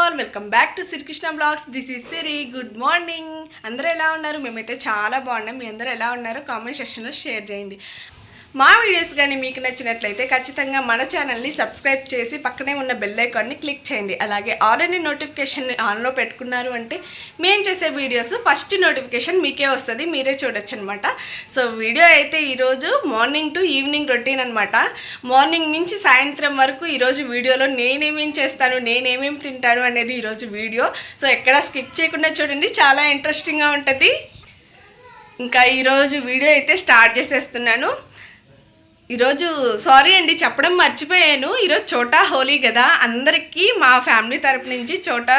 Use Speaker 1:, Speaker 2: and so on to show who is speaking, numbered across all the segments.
Speaker 1: All welcome back to Srikrishna blogs. This is Siri good morning అందరూ ఎలా ఉన్నారు? మేమైతే చాలా బాగున్నాం. మీ అందరూ ఎలా ఉన్నారో? కామెంట్ సెక్షన్లో షేర్ చేయండి. మా వీడియోస్ కానీ మీకు నచ్చినట్లయితే ఖచ్చితంగా మన ఛానల్ని సబ్స్క్రైబ్ చేసి పక్కనే ఉన్న బెల్ ఐకాన్ని క్లిక్ చేయండి. అలాగే ఆల్రెడీ నోటిఫికేషన్ ఆన్లో పెట్టుకున్నారు అంటే మేము చేసే వీడియోస్ ఫస్ట్ నోటిఫికేషన్ మీకే వస్తుంది మీరే చూడొచ్చు అనమాట సో వీడియో అయితే ఈరోజు మార్నింగ్ టు ఈవినింగ్ రొటీన్ అనమాట మార్నింగ్ నుంచి సాయంత్రం వరకు ఈరోజు వీడియోలో నేనేమేం చేస్తాను నేనేమేం తింటాను అనేది ఈరోజు వీడియో సో ఎక్కడా స్కిప్ చేయకుండా చూడండి చాలా ఇంట్రెస్టింగ్గా ఉంటుంది. ఇంకా ఈరోజు వీడియో అయితే స్టార్ట్ చేసేస్తున్నాను. ఈరోజు సారీ అండి చెప్పడం మర్చిపోయాను. ఈరోజు చోటా హోలీ కదా. అందరికీ మా ఫ్యామిలీ తరపు నుంచి చోటా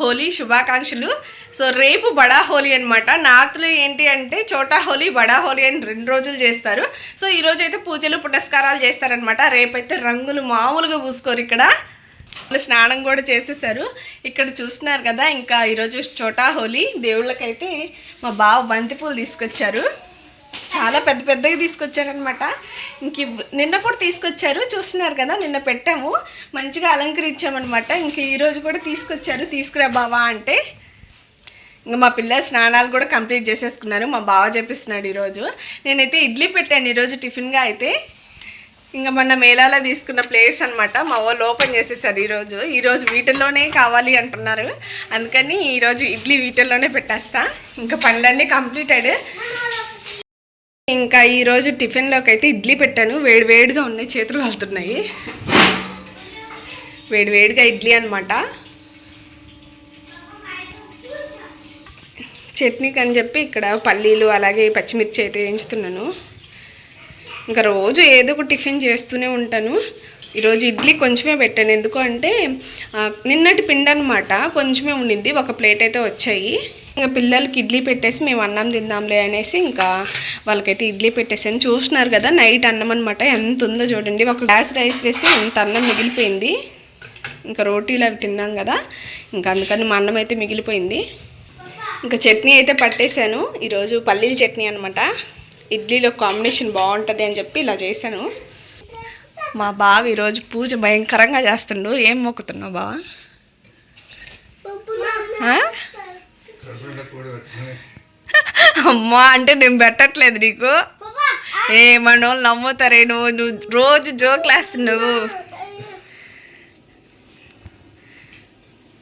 Speaker 1: హోలీ శుభాకాంక్షలు. సో రేపు బడా హోలీ అనమాట నార్త్లో ఏంటి అంటే చోటా హోలీ బడా హోలీ అని రెండు రోజులు చేస్తారు. సో ఈరోజు అయితే పూజలు పునస్కారాలు చేస్తారనమాట రేపైతే రంగులు మామూలుగా పూసుకోరు ఇక్కడ. స్నానం కూడా చేసేసారు. ఇక్కడ చూస్తున్నారు కదా ఇంకా ఈరోజు చోటా హోలీ. దేవుళ్ళకైతే మా బావ బంతిపూలు తీసుకొచ్చారు. చాలా పెద్ద పెద్దగా తీసుకొచ్చారనమాట ఇంక నిన్న కూడా తీసుకొచ్చారు చూస్తున్నారు కదా నిన్న పెట్టాము. మంచిగా అలంకరించామన్నమాట. ఇంక ఈరోజు కూడా తీసుకొచ్చారు తీసుకురా బావా అంటే. ఇంకా మా పిల్లలు స్నానాలు కూడా కంప్లీట్ చేసేసుకున్నారు మా బావ చెప్పిస్తున్నాడు ఈరోజు నేనైతే ఇడ్లీ పెట్టాను ఈరోజు టిఫిన్గా అయితే. ఇంకా మొన్న మేళాలో తీసుకున్న ప్లేట్స్ అనమాట మా వాళ్ళు ఓపెన్ చేసేసారు ఈరోజు ఈరోజు వీటిల్లోనే కావాలి అంటున్నారు. అందుకని ఈరోజు ఇడ్లీ వీటిల్లోనే పెట్టేస్తా. ఇంకా పనులన్నీ కంప్లీటెడ్. ఇంకా ఈరోజు టిఫిన్లోకి అయితే ఇడ్లీ పెట్టాను. వేడి వేడిగా ఉన్నాయి చేతులు కాలుతున్నాయి. వేడి వేడిగా ఇడ్లీ అనమాట చట్నీకి అని చెప్పి ఇక్కడ పల్లీలు అలాగే పచ్చిమిర్చి అయితే వేయించుతున్నాను. ఇంకా రోజు ఏదో ఒక టిఫిన్ చేస్తూనే ఉంటాను. ఈరోజు ఇడ్లీ కొంచెమే పెట్టాను. ఎందుకు అంటే నిన్నటి పిండి అనమాట కొంచెమే ఉండింది. ఒక ప్లేట్ అయితే వచ్చాయి. ఇంకా పిల్లలకి ఇడ్లీ పెట్టేసి మేము అన్నం తిందాంలే అనేసి ఇంకా వాళ్ళకైతే ఇడ్లీ పెట్టేసాను. చూస్తున్నారు కదా నైట్ అన్నం అనమాట ఎంత ఉందో చూడండి. ఒక గ్లాస్ రైస్ వేస్తే ఎంత అన్నం మిగిలిపోయింది. ఇంకా రోటీలు అవి తిన్నాం కదా. ఇంకా అందుకని మా అన్నం అయితే మిగిలిపోయింది. ఇంకా చట్నీ అయితే పట్టేశాను. ఈరోజు పల్లీల చట్నీ అనమాట ఇడ్లీలో కాంబినేషన్ బాగుంటుంది అని చెప్పి ఇలా చేశాను. మా బావ ఈరోజు పూజ భయంకరంగా చేస్తుండు. ఏం మొక్కుతున్నావు బావ? అమ్మా అంటే నేను పెట్టట్లేదు నీకు. ఏ మన వాళ్ళు నమ్ముతారే నువ్వు నువ్వు రోజు జోక్లు వేస్తున్నావు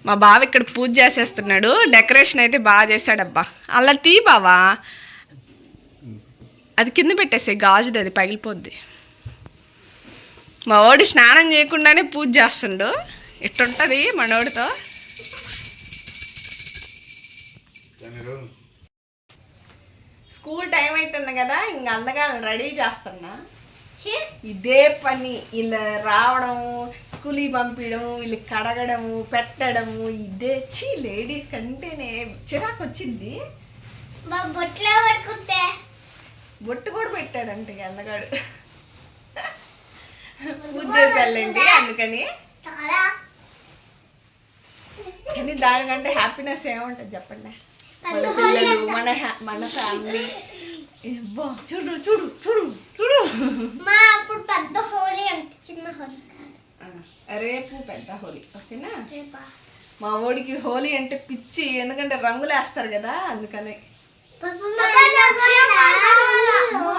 Speaker 1: మా బావ ఇక్కడ పూజ చేసేస్తున్నాడు డెకరేషన్ అయితే బాగా చేశాడబ్బా. అలా తీ బావా. అది కింద పెట్టేసే గాజుది అది పగిలిపోద్ది. మా వాడు స్నానం చేయకుండానే పూజ చేస్తుండు. ఇట్టుంటుంది మనోడితో? కదా ఇంక అందగా రెడీ చేస్తున్నా. ఇదే పని ఇలా రావడం స్కూల్కి పంపించడం వీళ్ళకి కడగడము పెట్టడము ఇదే. చి లేడీస్ కంటేనే చిరాకు వచ్చింది. బొట్టు కూడా పెట్టాడంట అందగాడు. పూజ చేసేళ్ళండి అందుకని. కానీ దానికంటే హ్యాపీనెస్ ఏముంటుంది చెప్పండి? మన పిల్లలు మన మన ఫ్యామిలీ చూడు చూడు చూడు చూడు.
Speaker 2: మా అప్పుడు పెద్ద హోలీ అంటే చిన్న హోలీ
Speaker 1: రేపు పెద్ద హోలీ ఓకేనా? మా ఓడికి హోలీ అంటే పిచ్చి ఎందుకంటే రంగులు వేస్తారు కదా అందుకని.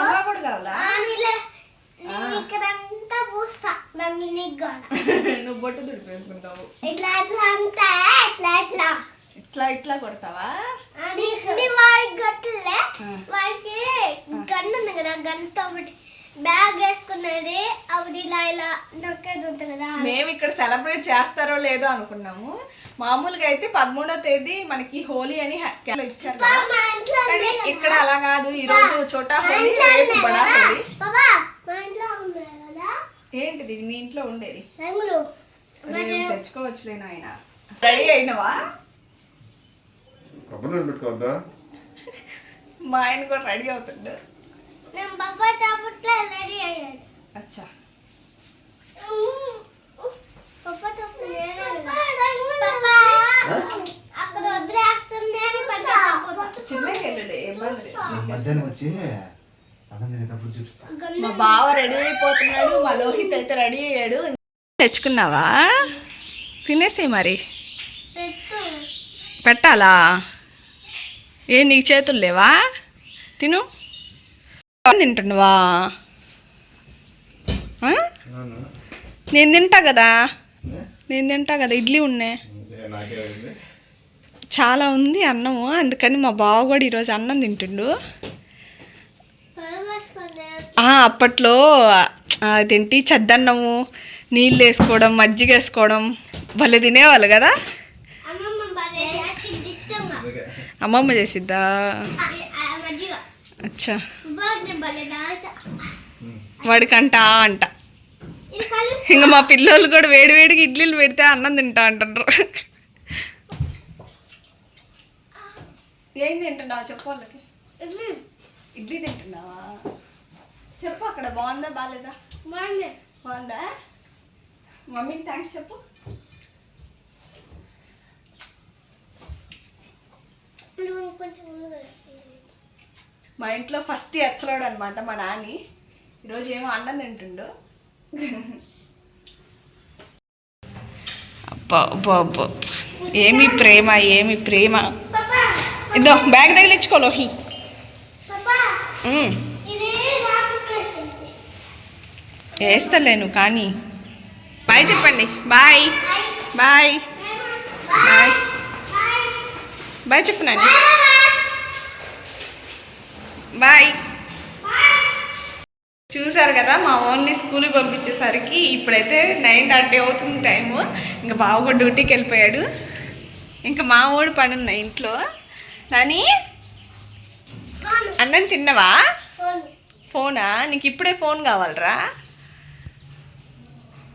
Speaker 1: అలా కూడా కావాలా? నువ్వు బొట్టు దుడిపేసుకుంటావు
Speaker 2: ఇట్లా ఇట్లా అంటే ఇట్లా ఇట్లా
Speaker 1: ఇట్లా ఇట్లా కొడతావా?
Speaker 2: వాడికి గట్టులే. వాడికి గన్ ఉంది కదా గన్తో ఒకటి బ్యాగ్ వేసుకున్నది. అప్పుడు ఇలా ఇలా నొక్కేది ఉంటుంది కదా.
Speaker 1: మేము ఇక్కడ సెలబ్రేట్ చేస్తారో లేదో అనుకున్నాము. మామూలుగా అయితే పదమూడో తేదీ మనకి హోలీ అని ఇచ్చారు కానీ ఇక్కడ అలా కాదు. ఈ రోజు చోటా హోలీ రేపు బడా హోలీ.
Speaker 2: బాబా మా ఇంట్లో ఉంది కదా.
Speaker 1: ఏంటిది? మీ ఇంట్లో ఉండేది.
Speaker 2: రంగులు.
Speaker 1: అదే తెచ్చుకోవచ్చులే నాయన. రెడీ అయినవా?
Speaker 3: పెట్టుకోవద్దా
Speaker 1: మా ఆయన కూడా రెడీ అవుతుండు.
Speaker 2: నేను బాబా చాపట్లో రెడీ అయ్యాడు
Speaker 1: అచ్చా.
Speaker 3: మధ్యాహ్నం వచ్చి అన్నం చూపిస్తా.
Speaker 1: మా బావ రెడీ అయిపోతున్నాడు మా లోహిత్ అయితే రెడీ అయ్యాడు. తెచ్చుకున్నావా? తినేసి మరి. పెట్టాలా? ఏ నీకు చేతులు లేవా? తిను. తింటున్నావా? నేను తింటా కదా. నేను తింటా కదా ఇడ్లీ ఉన్నాయి చాలా ఉంది అన్నము అందుకని మా బావ కూడా ఈరోజు అన్నం తింటుండు. అప్పట్లో అదేంటి చద్దన్నము నీళ్ళు వేసుకోవడం మజ్జిగ వేసుకోవడం భలే తినేవాళ్ళు కదా
Speaker 2: అమ్మమ్మ భలే చేసింది ఇష్టంగా
Speaker 3: అందుకే
Speaker 1: అమ్మమ్మ చేసిద్దా? అచ్చా. వాడికంట అంట. ఇంకా మా పిల్లలు కూడా వేడి వేడికి ఇడ్లీలు పెడితే అన్నం తింటా అంటారు ఏం తింటున్నావు? చెప్పు వాళ్ళకి.
Speaker 2: ఇది
Speaker 1: ఇడ్లీ తింటున్నావా? చెప్పు అక్కడ బాగుందా బాగాలేదా
Speaker 2: బాగుంది.
Speaker 1: బాగుందా? మమ్మీకి థ్యాంక్స్ చెప్పు
Speaker 2: నువ్వు కొంచెం.
Speaker 1: మా ఇంట్లో ఫస్ట్ ఎచ్చలాడు అనమాట మా నాని. ఈరోజు ఏమో అన్నం తింటుండు. అబ్బా ఏమి ప్రేమ ఏమి ప్రేమ. ఇదో బ్యాగ్ తగిలించుకో లోహి వేస్తలేను కానీ. బాయ్ చెప్పండి. బాయ్. బాయ్. బాయ్. బాయ్. చెప్పు బాయ్ చూసారు కదా మా ఓన్లీ స్కూల్కి పంపించేసరికి ఇప్పుడైతే నైన్ థర్టీ అవుతుంది టైము ఇంకా బావ కూడా డ్యూటీకి వెళ్ళిపోయాడు. ఇంకా మా ఓడి పని ఉన్నాయి ఇంట్లో. నాని? అన్నం తిన్నవా?
Speaker 2: ఫోనా?
Speaker 1: నీకు ఇప్పుడే ఫోన్ కావాలరా?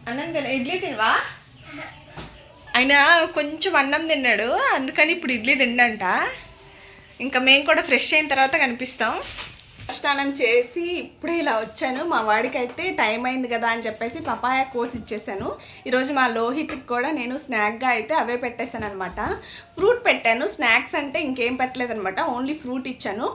Speaker 1: అన్నం తిన ఇడ్లీ తినవా? ఆయన కొంచెం అన్నం తిన్నాడు అందుకని ఇప్పుడు ఇడ్లీ తిండంట ఇంకా మేము కూడా ఫ్రెష్ అయిన తర్వాత కనిపిస్తాం. స్నానం చేసి ఇప్పుడే ఇలా వచ్చాను. మా వాడికి అయితే టైం అయింది కదా అని చెప్పేసి పపాయ కోసి ఇచ్చేసాను. ఈరోజు మా లోహిత్కి కూడా నేను స్నాక్గా అయితే అవే పెట్టేశాను అనమాట ఫ్రూట్ పెట్టాను. స్నాక్స్ అంటే ఇంకేం పెట్టలేదనమాట ఓన్లీ ఫ్రూట్ ఇచ్చాను.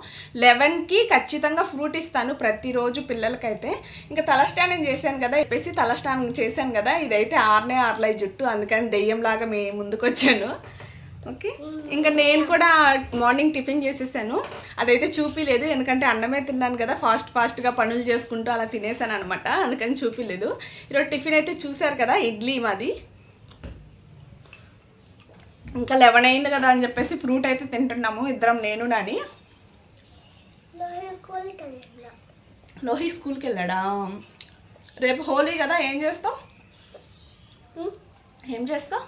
Speaker 1: లెవెన్కి ఖచ్చితంగా ఫ్రూట్ ఇస్తాను ప్రతిరోజు పిల్లలకైతే. ఇంకా తలస్నానం చేశాను కదా చెప్పేసి తలస్నానం చేశాను కదా. ఇదైతే ఆరునే ఆరులై జుట్టు. అందుకని దెయ్యంలాగా మే ముందుకు వచ్చాను ఓకే? ఇంకా నేను కూడా మార్నింగ్ టిఫిన్ చేసేసాను. అదైతే చూపిలేదు ఎందుకంటే అన్నమే తిన్నాను కదా ఫాస్ట్ ఫాస్ట్గా పనులు చేసుకుంటూ అలా తినేసాను అనమాట అందుకని చూపిలేదు. ఈరోజు టిఫిన్ అయితే చూశారు కదా ఇడ్లీ మాది. ఇంకా లెవెన్ అయింది కదా అని చెప్పేసి ఫ్రూట్ అయితే తింటున్నాము ఇద్దరం నేను నాని. లోహి స్కూల్కి వెళ్ళాడా? రేపు హోలీ కదా ఏం చేస్తావు? ఏం చేస్తావు?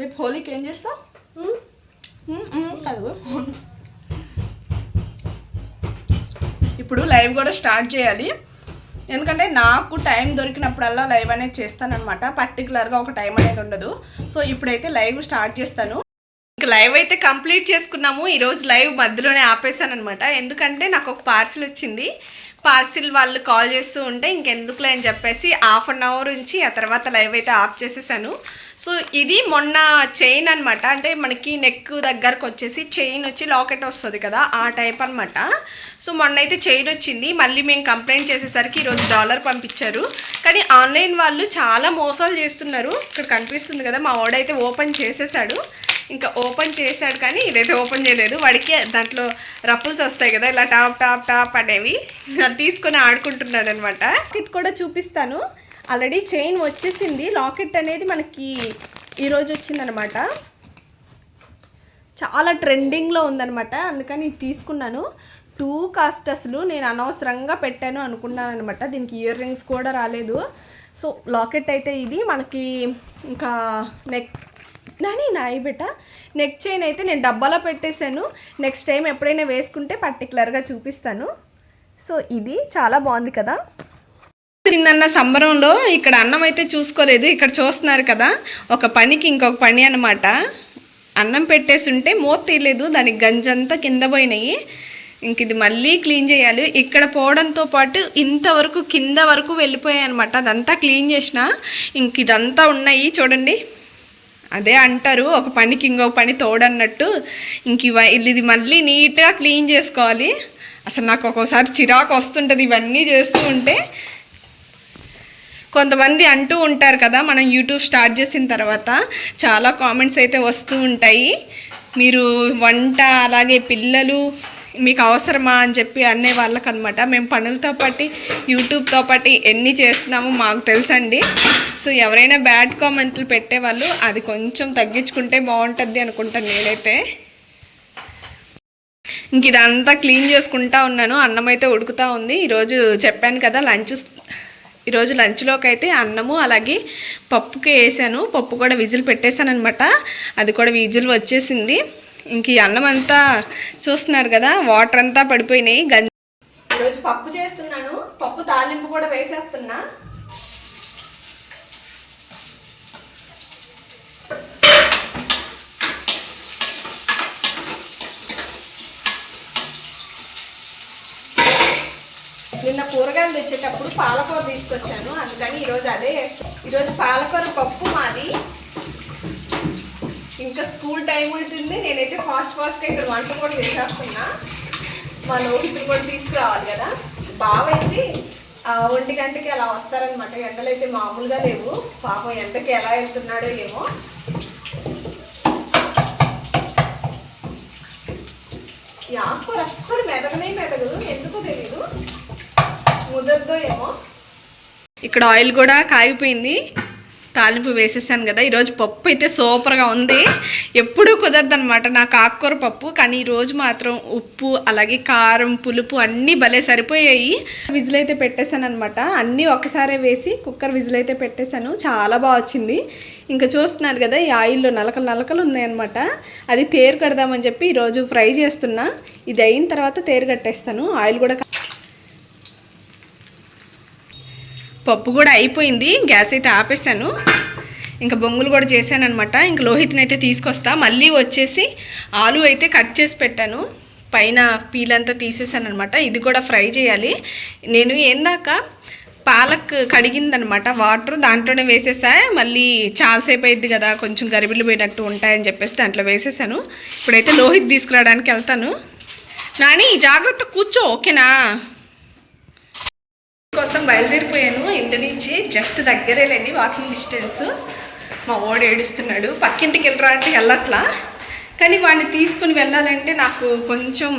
Speaker 1: రేపు హోలీకి ఏం చేస్తావు? కాదు. ఇప్పుడు లైవ్ కూడా స్టార్ట్ చేయాలి. ఎందుకంటే నాకు టైం దొరికినప్పుడల్లా లైవ్ అనేది చేస్తానన్నమాట. పర్టికులర్గా ఒక టైం అనేది ఉండదు. సో ఇప్పుడైతే లైవ్ స్టార్ట్ చేస్తాను. ఇంకా లైవ్ అయితే కంప్లీట్ చేసుకున్నాము. ఈరోజు లైవ్ మధ్యలోనే ఆపేసాను అనమాట ఎందుకంటే నాకు ఒక పార్సిల్ వచ్చింది. పార్సిల్ వాళ్ళు కాల్ చేస్తూ ఉంటే ఇంకెందుకులే అని చెప్పేసి హాఫ్ అన్ అవర్ నుంచి ఆ తర్వాత లైవ్ అయితే ఆఫ్ చేసేసాను. సో ఇది మొన్న చైన్ అనమాట అంటే మనకి నెక్ దగ్గరకు వచ్చేసి చైన్ వచ్చి లాకెట్ వస్తుంది కదా ఆ టైప్ అనమాట సో మొన్న అయితే చైన్ వచ్చింది. మళ్ళీ మేము కంప్లైంట్ చేసేసరికి ఈరోజు డాలర్ పంపించారు. కానీ ఆన్లైన్ వాళ్ళు చాలా మోసాలు చేస్తున్నారు. ఇక్కడ కనిపిస్తుంది కదా మా వాడైతే ఓపెన్ చేసేసాడు. ఇంకా ఓపెన్ చేశాడు కానీ ఇదైతే ఓపెన్ చేయలేదు. వాడికి దాంట్లో రఫుల్స్ వస్తాయి కదా ఇలా టాప్ టాప్ టాప్ అనేవి. తీసుకొని ఆడుకుంటున్నాడు అనమాట కిట్ కూడా చూపిస్తాను. ఆల్రెడీ చైన్ వచ్చేసింది. లాకెట్ అనేది మనకి ఈరోజు వచ్చిందనమాట. చాలా ట్రెండింగ్లో ఉందనమాట. అందుకని ఇది తీసుకున్నాను. టూ కాస్ట్ అసలు నేను అనవసరంగా పెట్టాను అనుకున్నాను అనమాట దీనికి ఇయర్ రింగ్స్ కూడా రాలేదు. సో లాకెట్ అయితే ఇది. మనకి ఇంకా నెక్ నాని నాయి బెట నెక్ చైన్ అయితే నేను డబ్బాలో పెట్టేశాను. నెక్స్ట్ టైం ఎప్పుడైనా వేసుకుంటే పర్టికులర్గా చూపిస్తాను. సో ఇది చాలా బాగుంది కదా. నిన్న సంబరంలో ఇక్కడ అన్నం అయితే చూసుకోలేదు. ఇక్కడ చూస్తున్నారు కదా ఒక పనికి ఇంకొక పని అనమాట అన్నం పెట్టేసి ఉంటే మూత తీయలేదు దానికి గంజంతా కింద పోయినాయి. ఇంక ఇది మళ్ళీ క్లీన్ చేయాలి. ఇక్కడ పోవడంతో పాటు ఇంతవరకు కింద వరకు వెళ్ళిపోయాయి అనమాట అదంతా క్లీన్ చేసిన ఇంక ఇదంతా ఉన్నాయి చూడండి. అదే అంటారు ఒక పనికి ఇంకొక పని తోడన్నట్టు. ఇంక ఇది మళ్ళీ నీట్గా క్లీన్ చేసుకోవాలి. అసలు నాకు ఒక్కోసారి చిరాకు వస్తుంటుంది ఇవన్నీ చేస్తూ ఉంటే. కొంతమంది అంటూ ఉంటారు కదా మనం యూట్యూబ్ స్టార్ట్ చేసిన తర్వాత చాలా కామెంట్స్ అయితే వస్తూ ఉంటాయి. మీరు వంట అలాగే పిల్లలు మీకు అవసరమా అని చెప్పి అనే వాళ్ళకి అనమాట మేము పనులతో పాటు యూట్యూబ్తో పాటు ఎన్ని చేస్తున్నామో మాకు తెలుసండి. సో ఎవరైనా బ్యాడ్ కామెంట్లు పెట్టేవాళ్ళు అది కొంచెం తగ్గించుకుంటే బాగుంటుంది అనుకుంటాను నేనైతే. ఇంక ఇదంతా క్లీన్ చేసుకుంటా ఉన్నాను. అన్నం అయితే ఉడుకుతూ ఉంది. ఈరోజు చెప్పాను కదా లంచ్ ఈరోజు లంచ్లోకి అయితే అన్నము అలాగే పప్పుకి వేసాను. పప్పు కూడా విజిల్ పెట్టేశాను అనమాట అది కూడా విజిల్ వచ్చేసింది. ఇంక ఈ అన్నం అంతా చూస్తున్నారు కదా వాటర్ అంతా పడిపోయినాయి. గంజి ఈరోజు పప్పు చేస్తున్నాను. పప్పు తాలింపు కూడా వేసేస్తున్నా. నిన్న కూరగాయలు తెచ్చేటప్పుడు పాలకూర తీసుకొచ్చాను. అందుకని ఈరోజు అదే ఈరోజు పాలకూర పప్పు మాది. ఇంకా స్కూల్ టైం అవుతుంది. నేనైతే ఫాస్ట్ ఫాస్ట్గా ఇక్కడ వంట కూడా చేసేస్తున్నా. మా లోహితులు కూడా తీసుకురావాలి కదా. బావైతే ఒంటి గంటకి అలా వస్తారనమాట ఎండలు అయితే మామూలుగా లేవు. పాపం ఎండకి ఎలా వెళ్తున్నాడో ఏమో. ఈ ఆకుకూర అస్సలు మెదగనే మెదగదు ఎందుకో తెలియదు ముదరదో ఏమో. ఇక్కడ ఆయిల్ కూడా కాగిపోయింది. తాలింపు వేసేసాను కదా. ఈరోజు పప్పు అయితే సూపర్గా ఉంది. ఎప్పుడూ కుదరదనమాట నాకు ఆకుకూర పప్పు. కానీ ఈరోజు మాత్రం ఉప్పు అలాగే కారం పులుపు అన్నీ భలే సరిపోయాయి. విజిల్ అయితే పెట్టేశాను అనమాట అన్నీ ఒక్కసారే వేసి కుక్కర్ విజిల్ అయితే పెట్టేశాను. చాలా బాగా వచ్చింది. ఇంకా చూస్తున్నారు కదా ఈ ఆయిల్లో నలకలు నలకలు ఉన్నాయన్నమాట. అది తేరు కడదామని చెప్పి ఈరోజు ఫ్రై చేస్తున్నా. ఇది అయిన తర్వాత తేరు కట్టేస్తాను. ఆయిల్ కూడా పప్పు కూడా అయిపోయింది. గ్యాస్ అయితే ఆపేసాను ఇంకా బొంగులు కూడా చేశానమాట ఇంక ఇంకా లోహిత్ని అయితే తీసుకొస్తా. మళ్ళీ వచ్చేసి ఆలు అయితే కట్ చేసి పెట్టాను. పైన పీలంతా తీసేసాను అనమాట ఇది కూడా ఫ్రై చేయాలి. నేను ఏందాక పాలక్ కడిగిందనమాట వాటర్ దాంట్లోనే వేసేసా. మళ్ళీ చాలాసేపు అయింది కదా కొంచెం గరిబిలు పోయినట్టు ఉంటాయని చెప్పేసి దాంట్లో వేసేసాను ఇప్పుడైతే లోహిత్ తీసుకురావడానికి వెళ్తాను. నాని జాగ్రత్త కూర్చో ఓకేనా? కోసం బయలుదేరిపోయాను. ఇంటి నుంచి జస్ట్ దగ్గరేలేండి వాకింగ్ డిస్టెన్స్ మా ఓడు ఏడుస్తున్నాడు పక్కింటికి వెళ్ళరా అంటే వెళ్ళట్లా. కానీ వాడిని తీసుకొని వెళ్ళాలంటే నాకు కొంచెం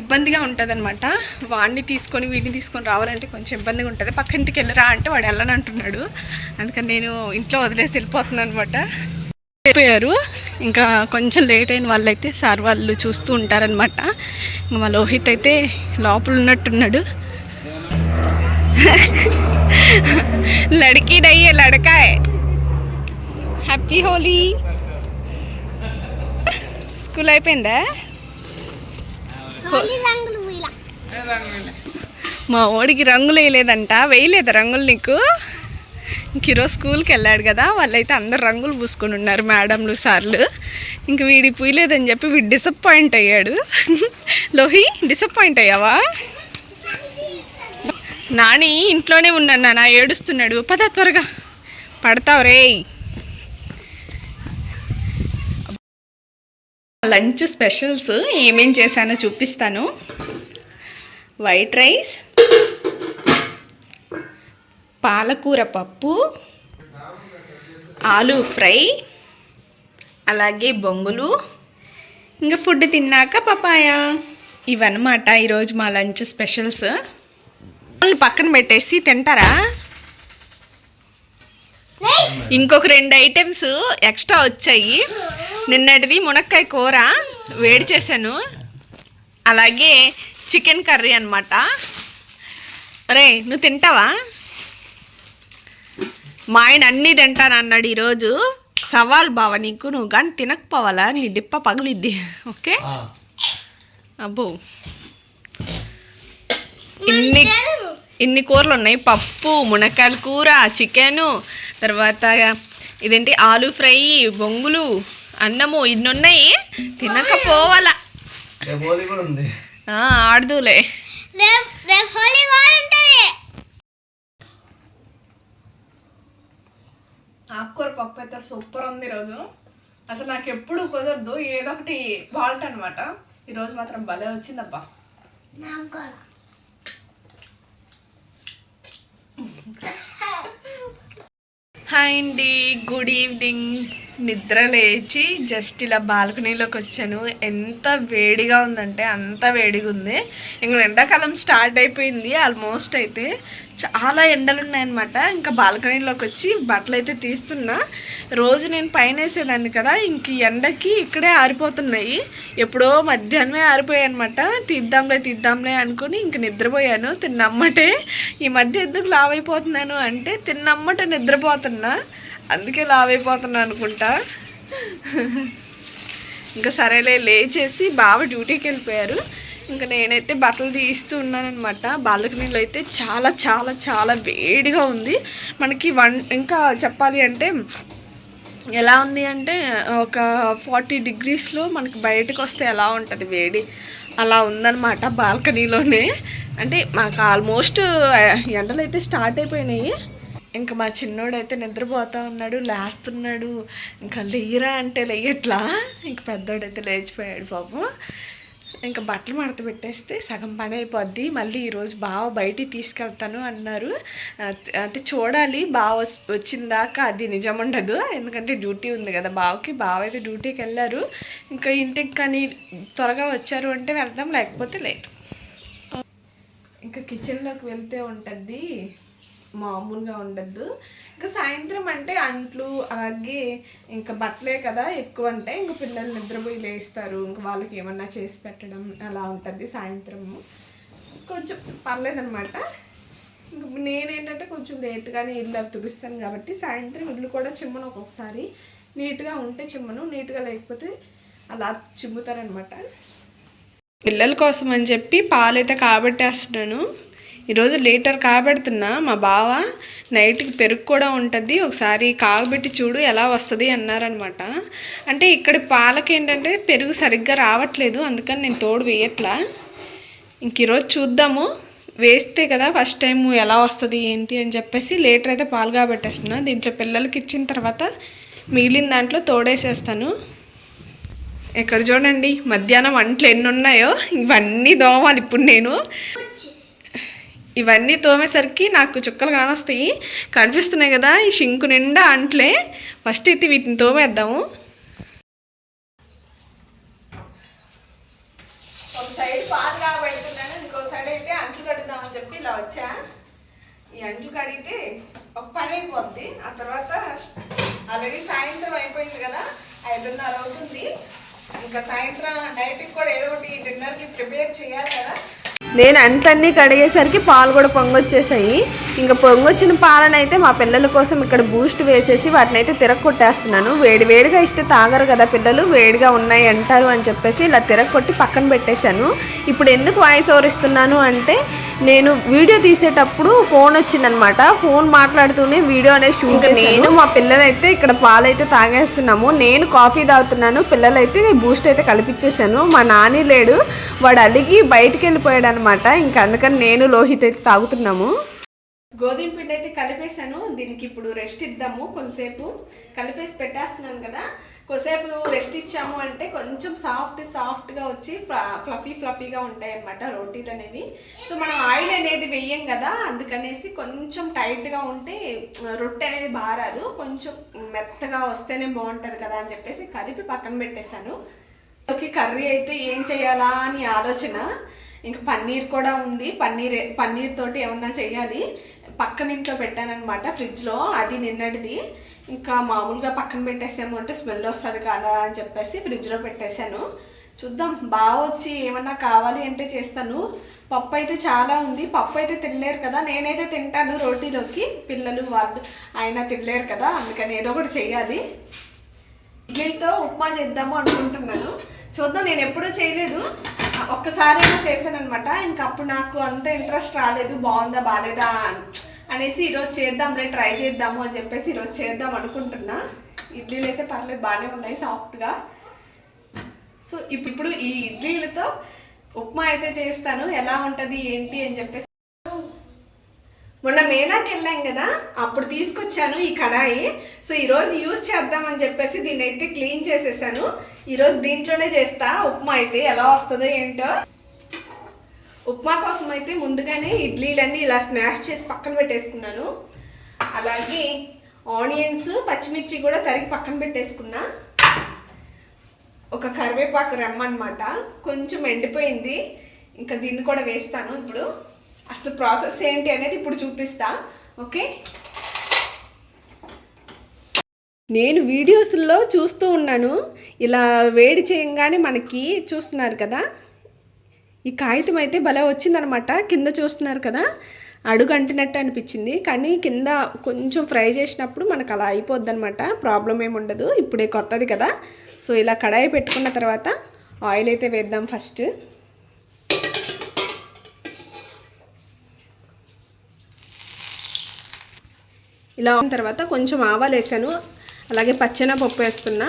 Speaker 1: ఇబ్బందిగా ఉంటుంది అనమాట వాడిని తీసుకొని వీడిని తీసుకొని రావాలంటే కొంచెం ఇబ్బందిగా ఉంటుంది. పక్కింటికి వెళ్ళరా అంటే వాడు వెళ్ళని అంటున్నాడు. అందుకని నేను ఇంట్లో వదిలేసి వెళ్ళిపోతున్నాను అనమాట అయిపోయారు ఇంకా కొంచెం లేట్ అయిన వాళ్ళైతే సార్ వాళ్ళు చూస్తూ ఉంటారనమాట ఇంకా మా లోహిత్ అయితే లోపల ఉన్నట్టున్నాడు. लड़की नहीं है लड़का है హ్యాపీ హోలీ స్కూల్ అయిపోయిందా
Speaker 2: హోలీ రంగులు వీలా
Speaker 1: మా ఓడికి రంగులు వేయలేదంట వేయలేదు రంగులు నీకు ఇంక ఈరోజు స్కూల్కి వెళ్ళాడు కదా వాళ్ళైతే అందరు రంగులు పూసుకొని ఉన్నారు మేడంలు సార్లు ఇంక వీడి పూయలేదని చెప్పి వీడు డిసప్పాయింట్ అయ్యాడు లోహి డిసప్పాయింట్ అయ్యావా నాని ఇంట్లోనే ఉన్నాను నాన్న ఏడుస్తున్నాడు. పద త్వరగా. పడతావు రే. లంచ్ స్పెషల్స్ ఏమేం చేశానో చూపిస్తాను. వైట్ రైస్ పాలకూర పప్పు ఆలు ఫ్రై అలాగే బొంగులు. ఇంకా ఫుడ్ తిన్నాక పపాయ. ఇవన్నమాట ఈరోజు మా లంచ్ స్పెషల్స్. పక్కన పెట్టేసి తింటారా? ఇంకొక రెండు ఐటమ్స్ ఎక్స్ట్రా వచ్చాయి. నిన్నటిది మునక్కాయ కూర వేడి చేశాను. అలాగే చికెన్ కర్రీ అనమాట రే నువ్వు తింటావా? మా ఆయన అన్నీ తింటాను అన్నాడు ఈరోజు. సవాల్ బావ నీకు నువ్వు కానీ తినకపోవాలా? నీ డిప్ప పగిలిద్ది. ఓకే? అబ్బో. ఇన్ని ఇన్ని కూరలు ఉన్నాయి పప్పు మునక్కాయల కూర చికెను తర్వాత ఇదేంటి? ఆలు ఫ్రై బొంగులు అన్నము ఇన్ని ఉన్నాయి తినకపోవాలా.
Speaker 3: రేపు హోలీ కూడా ఉంది.
Speaker 1: ఆ, ఆడదులే. ఆకుకూర పప్పు అయితే సూపర్ ఉంది ఈరోజు. అసలు నాకు ఎప్పుడు కుదరదు. ఏదో ఒకటి బాల్ట్ అనమాట ఈరోజు మాత్రం భలే వచ్చిందబ్బా
Speaker 2: నాకు కూడా
Speaker 1: హాయ్ అండి గుడ్ ఈవినింగ్ నిద్ర లేచి జస్ట్ ఇలా బాల్కనీలోకి వచ్చాను. ఎంత వేడిగా ఉందంటే అంత వేడిగా ఉంది ఇంకా ఎండాకాలం స్టార్ట్ అయిపోయింది ఆల్మోస్ట్ అయితే. చాలా ఎండలు ఉన్నాయన్నమాట ఇంకా బాల్కనీలోకి వచ్చి బట్టలు అయితే తీస్తున్నా. రోజు నేను పైన వేసేదాన్ని కదా ఇంక ఎండకి ఇక్కడే ఆరిపోతున్నాయి. ఎప్పుడో మధ్యాహ్నమే ఆరిపోయాయి అనమాట తీద్దాంలే తీద్దాంలే అనుకుని ఇంక నిద్రపోయాను. తిన్నమ్మటే ఈ మధ్య ఎందుకు లావ్ అయిపోతున్నాను అంటే తిన్నమ్మట నిద్రపోతున్నా. అందుకే లావ్ అయిపోతున్నా అనుకుంటా. ఇంకా సరేలే లేచేసి బావ డ్యూటీకి వెళ్ళిపోయారు. ఇంకా నేనైతే బట్టలు తీస్తూ ఉన్నానమాట బాల్కనీలో అయితే చాలా చాలా చాలా వేడిగా ఉంది. మనకి వన్ ఇంకా చెప్పాలి అంటే ఎలా ఉంది అంటే ఒక ఫార్టీ డిగ్రీస్లో మనకి బయటకు వస్తే ఎలా ఉంటుంది వేడి? అలా ఉందన్నమాట బాల్కనీలోనే. అంటే మాకు ఆల్మోస్ట్ ఎండలు అయితే స్టార్ట్ అయిపోయినాయి. ఇంకా మా చిన్నోడైతే నిద్రపోతూ నిద్రపోతా ఉన్నాడు లేస్తున్నాడు. ఇంకా లేయరా అంటే లేయట్లా. ఇంక పెద్దోడైతే లేచిపోయాడు పాపం. ఇంకా బట్టలు మడత పెట్టేస్తే సగం పని అయిపోద్ది. మళ్ళీ ఈరోజు బావ బయటికి తీసుకెళ్తాను అన్నారు. అంటే చూడాలి బావ వచ్చిందాక వచ్చిందాకా అది నిజం ఉండదు. ఎందుకంటే డ్యూటీ ఉంది కదా బావకి. బావ అయితే డ్యూటీకి వెళ్ళారు. ఇంకా ఇంటికి కానీ త్వరగా వచ్చారు అంటే వెళ్దాం లేకపోతే లేదు. ఇంకా కిచెన్లోకి వెళ్తే ఉంటుంది. మామూలుగా ఉండద్దు ఇంకా సాయంత్రం అంటే అంట్లు అలాగే ఇంకా బట్టలే కదా ఎక్కువ అంటే ఇంకా పిల్లలు నిద్రపోయి లేస్తారు. ఇంకా వాళ్ళకి ఏమన్నా చేసి పెట్టడం అలా ఉంటుంది సాయంత్రము. కొంచెం పర్లేదనమాట ఇంక నేనేంటంటే కొంచెం లేట్గానే ఇల్లు తుడుస్తాను కాబట్టి సాయంత్రం ఇల్లు కూడా చిమ్మను ఒక్కొక్కసారి. నీట్గా ఉంటే చిమ్మను నీట్గా లేకపోతే అలా చిమ్ముతారనమాట పిల్లల కోసం అని చెప్పి పాలైతే కాబట్టేస్తున్నాను. ఈరోజు లీటర్ కాబెడుతున్నా. మా బావ నైట్కి పెరుగు కూడా ఉంటుంది. ఒకసారి కాగబెట్టి చూడు ఎలా వస్తుంది అన్నారనమాట. అంటే ఇక్కడ పాలకి ఏంటంటే పెరుగు సరిగ్గా రావట్లేదు. అందుకని నేను తోడు వేయట్లా. ఇంక ఈరోజు చూద్దాము. వేస్తే కదా ఫస్ట్ టైం ఎలా వస్తుంది ఏంటి అని చెప్పేసి లీటర్ అయితే పాలు కాబెట్టేస్తున్నా. దీంట్లో పిల్లలకి ఇచ్చిన తర్వాత మిగిలిన దాంట్లో తోడేసేస్తాను. ఇక్కడ చూడండి మధ్యాహ్నం వంటలు ఎన్ని ఉన్నాయో ఇవన్నీ దోమాలి ఇప్పుడు నేను. ఇవన్నీ తోమేసరికి నాకు చుక్కలు కానొస్తాయి. కనిపిస్తున్నాయి కదా ఈ షింకు నిండా అంట్లే. ఫస్ట్ అయితే వీటిని తోమేద్దాము. ఒక సైడ్ పాలు కాబెడుతున్నాను ఇంకో సైడ్ అయితే అంట్లు కడుగుదామని చెప్పి ఇలా వచ్చా. ఈ అంట్లు కడిగితే ఒక పని అయిపోద్ది. ఆ తర్వాత ఆల్రెడీ సాయంత్రం అయిపోయింది కదా ఐదున్నర అవుతుంది. ఇంకా సాయంత్రం నైట్కి కూడా ఏదో ఒకటి డిన్నర్కి ప్రిపేర్ చేయాలి కదా నేను అంట్లన్నీ కడిగేసరికి పాలు కూడా పొంగొచ్చేసాయి. ఇంకా పొంగొచ్చిన పాలను అయితే మా పిల్లల కోసం ఇక్కడ బూస్ట్ వేసేసి వాటిని అయితే తిరగొట్టేస్తున్నాను వేడి వేడిగా ఇస్తే తాగరు కదా పిల్లలు వేడిగా ఉన్నాయి అంటారు అని చెప్పేసి ఇలా తిరగొట్టి పక్కన పెట్టేశాను. ఇప్పుడు ఎందుకు వాయిస్ ఓవర్ ఇస్తున్నాను అంటే నేను వీడియో తీసేటప్పుడు ఫోన్ వచ్చిందనమాట. ఫోన్ మాట్లాడుతూనే వీడియో అనేది షూట్ నేను మా పిల్లలైతే ఇక్కడ పాలైతే తాగేస్తున్నాము. నేను కాఫీ తాగుతున్నాను. పిల్లలైతే బూస్ట్ అయితే కలిపిచ్చేసాను. మా నాని లేడు. వాడు అలిగి బయటికి వెళ్ళిపోయాడు అనమాట ఇంకా అందుకని నేను లోహిత్ అయితే తాగుతున్నాము. గోధుమ పిండి అయితే కలిపేసాను దీనికి ఇప్పుడు రెస్ట్ ఇద్దాము కొంతసేపు. కలిపేసి పెట్టేస్తున్నాను కదా. కొద్దిసేపు రెస్ట్ ఇచ్చాము అంటే కొంచెం సాఫ్ట్ సాఫ్ట్గా వచ్చి ఫ్లఫీ ఫ్లఫీగా ఉంటాయి అనమాట రోటీలు అనేవి. సో మనం ఆయిల్ అనేది వెయ్యం కదా. అందుకనేసి కొంచెం టైట్గా ఉంటే రొట్టె అనేది బారాదు. కొంచెం మెత్తగా వస్తేనే బాగుంటుంది కదా అని చెప్పేసి కలిపి పక్కన పెట్టేశాను. ఓకే కర్రీ అయితే ఏం చేయాలా అని ఆలోచన. ఇంకా పన్నీర్ కూడా ఉంది. పన్నీర్ పన్నీర్ తోటి ఏమన్నా చేయాలి. పక్కన ఇంట్లో పెట్టానమాట ఫ్రిడ్జ్లో. అది నిన్నటిది. ఇంకా మామూలుగా పక్కన పెట్టేసాము అంటే స్మెల్ వస్తుంది కదా అని చెప్పేసి ఫ్రిడ్జ్లో పెట్టేశాను. చూద్దాం బాగా వచ్చి ఏమన్నా కావాలి అంటే చేస్తాను. పప్పు అయితే చాలా ఉంది. పప్పు అయితే తినలేరు కదా. నేనైతే తింటాను రోటీలోకి. పిల్లలు వాళ్ళు ఆయన తినలేరు కదా. అందుకని ఏదో ఒకటి చేయాలి. ఇడ్లీతో ఉప్మా చేద్దాము అనుకుంటున్నాను. చూద్దాం నేను ఎప్పుడూ చేయలేదు. ఒక్కసారైనా చేశానమాట ఇంకా అప్పుడు నాకు అంత ఇంట్రెస్ట్ రాలేదు బాగుందా బాగాలేదా అనేసి ఈరోజు చేద్దాంలే ట్రై చేద్దాము అని చెప్పేసి ఈరోజు చేద్దాం అనుకుంటున్నా. ఇడ్లీలు అయితే పర్లేదు బాగానే ఉన్నాయి సాఫ్ట్గా. సో ఇప్పుడు ఈ ఇడ్లీలతో ఉప్మా అయితే చేస్తాను. ఎలా ఉంటుంది ఏంటి అని చెప్పేసి. మొన్న మేనాకి వెళ్ళాం కదా అప్పుడు తీసుకొచ్చాను ఈ కడాయి. సో ఈరోజు యూజ్ చేద్దామని చెప్పేసి దీన్ని అయితే క్లీన్ చేసేసాను. ఈరోజు దీంట్లోనే చేస్తా. ఉప్మా అయితే ఎలా వస్తుందో ఏంటో. ఉప్మా కోసం అయితే ముందుగానే ఇడ్లీలన్నీ ఇలా స్మాష్ చేసి పక్కన పెట్టేసుకున్నాను. అలాగే ఆనియన్స్ పచ్చిమిర్చి కూడా తరిగి పక్కన పెట్టేసుకున్నా. ఒక కరివేపాకు రమ్మన్నమాట. కొంచెం ఎండిపోయింది. ఇంకా దీన్ని కూడా వేస్తాను ఇప్పుడు. అసలు ప్రాసెస్ ఏంటి అనేది ఇప్పుడు చూపిస్తా. ఓకే? నేను వీడియోస్లో చూస్తూ ఉన్నాను. ఇలా వేడి చేయంగానే మనకి చూస్తున్నారు కదా? ఈ కాగితం అయితే భలే వచ్చిందనమాట. కింద చూస్తున్నారు కదా? అడుగు అంటినట్టు అనిపించింది. కానీ కింద కొంచెం ఫ్రై చేసినప్పుడు మనకు అలా అయిపోద్ది అనమాట ప్రాబ్లం ఏమి ఉండదు. ఇప్పుడే కొత్తది కదా? సో ఇలా కడాయి పెట్టుకున్న తర్వాత ఆయిల్ అయితే వేద్దాం ఫస్ట్. ఇలా ఉన్న తర్వాత కొంచెం ఆవాలు వేసాను అలాగే పచ్చన పప్పు వేస్తున్నా.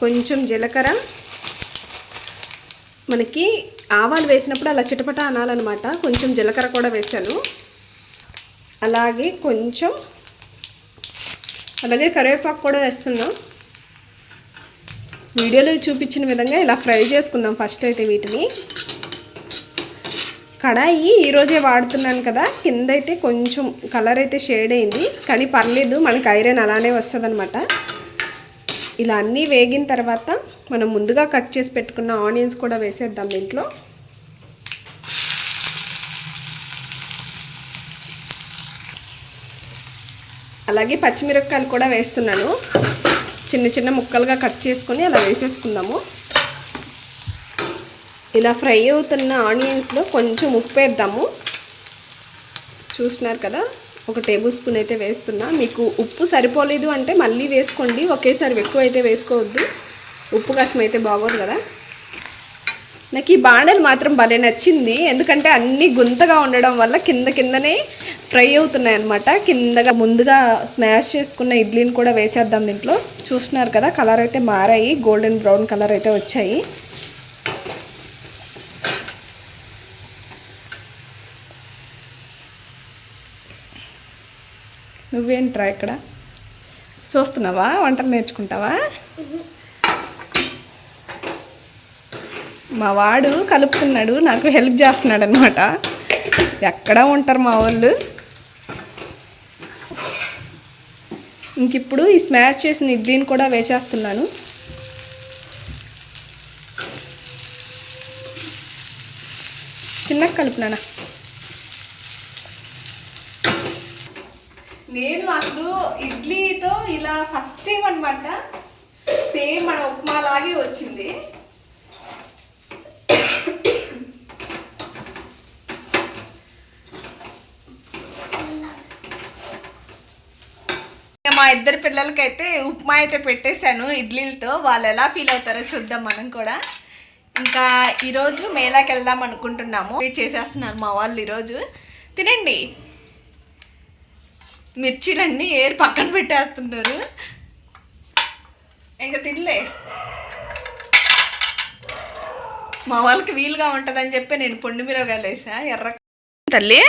Speaker 1: కొంచెం జీలకర్ర. మనకి ఆవాలు వేసినప్పుడు అలా చిటపట అనాలన్నమాట. కొంచెం జీలకర్ర కూడా వేశాను. అలాగే కొంచెం అలాగే కరివేపాకు కూడా వేస్తున్నాం. వీడియోలో చూపించిన విధంగా ఇలా ఫ్రై చేసుకుందాం ఫస్ట్ అయితే వీటిని. కడాయి ఈరోజే వాడుతున్నాను కదా కింద అయితే కొంచెం కలర్ అయితే షేడ్ అయింది కానీ పర్లేదు మనకి ఐరన్ అలానే వస్తుంది ఇలా అన్నీ వేగిన తర్వాత మనం ముందుగా కట్ చేసి పెట్టుకున్న ఆనియన్స్ కూడా వేసేద్దాం దీంట్లో. అలాగే పచ్చిమిరపకాయలు కూడా వేస్తున్నాను. చిన్న చిన్న ముక్కలుగా కట్ చేసుకొని అలా వేసేసుకుందాము. ఇలా ఫ్రై అవుతున్న ఆనియన్స్లో కొంచెం ఉప్పు వేద్దాము. చూస్తున్నారు కదా ఒక టేబుల్ స్పూన్ అయితే వేస్తున్నా. మీకు ఉప్పు సరిపోలేదు అంటే మళ్ళీ వేసుకోండి. ఒకేసారి ఎక్కువ అయితే వేసుకోవద్దు. ఉప్పు కసం అయితే బాగోదు కదా. నాకు ఈ బాణలు మాత్రం భలే నచ్చింది. ఎందుకంటే అన్నీ గుంతగా ఉండడం వల్ల కింద కిందనే ఫ్రై అవుతున్నాయి అనమాట కిందగా ముందుగా స్మాష్ చేసుకున్న ఇడ్లీని కూడా వేసేద్దాం దీంట్లో. చూస్తున్నారు కదా కలర్ అయితే మారాయి. గోల్డెన్ బ్రౌన్ కలర్ అయితే వచ్చాయి. నువ్వేంట్రా ఇక్కడ? చూస్తున్నావా? వంటలు నేర్చుకుంటావా? మా వాడు కలుపుతున్నాడు నాకు హెల్ప్ చేస్తున్నాడు అనమాట ఎక్కడ ఉంటారు మా వాళ్ళు? ఇంక ఇప్పుడు ఈ స్మాష్ చేసిన ఇడ్లీని కూడా వేసేస్తున్నాను. చిన్నగా కలుపునానా నేను అసలు ఇడ్లీతో ఇలా ఫస్ట్ టైం అనమాట సేమ్ మన ఉప్మా లాగే వచ్చింది. మా ఇద్దరు పిల్లలకైతే ఉప్మా అయితే పెట్టేశాను ఇడ్లీలతో. వాళ్ళు ఎలా ఫీల్ అవుతారో చూద్దాం మనం కూడా. ఇంకా ఈరోజు మేళాకి వెళ్దాం అనుకుంటున్నాము. వెయిట్ చేసేస్తున్నారు మా వాళ్ళు ఈరోజు. తినండి. మిర్చీలన్నీ ఏరు పక్కన పెట్టేస్తున్నారు. ఇంకా తినలే. మా వాళ్ళకి వీలుగా ఉంటుందని చెప్పి నేను పొండి మిరగాయలు వేసా. ఎర్ర తల్లి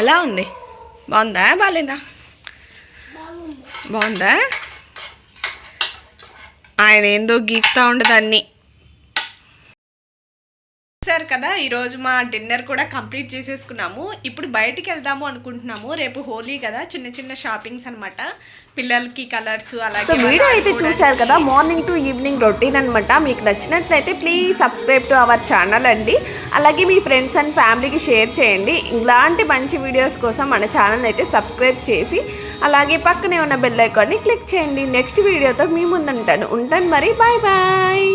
Speaker 1: ఎలా ఉంది? బాగుందా? బాగాలేదా బాగుందా? ఆయన ఏందో గీక్తా ఉండదు అన్నీ సార్ కదా ఈరోజు మా డిన్నర్ కూడా కంప్లీట్ చేసేసుకున్నాము. ఇప్పుడు బయటికి వెళ్దాము అనుకుంటున్నాము. రేపు హోలీ కదా చిన్న చిన్న షాపింగ్స్ అన్నమాట. పిల్లలకి కలర్స్ అలాగే
Speaker 4: సో వీడియో అయితే చూశారు కదా మార్నింగ్ టు ఈవినింగ్ రొటీన్ అనమాట మీకు నచ్చినట్లయితే please subscribe to our channel అండి. అలాగే మీ ఫ్రెండ్స్ అండ్ ఫ్యామిలీకి షేర్ చేయండి. ఇలాంటి మంచి వీడియోస్ కోసం మన ఛానల్ అయితే సబ్స్క్రైబ్ చేసి అలాగే పక్కనే ఉన్న బెల్ ఐకాన్ని క్లిక్ చేయండి. నెక్స్ట్ వీడియోతో మీ ముందుంటాను ఉంటాను. మరి. Bye bye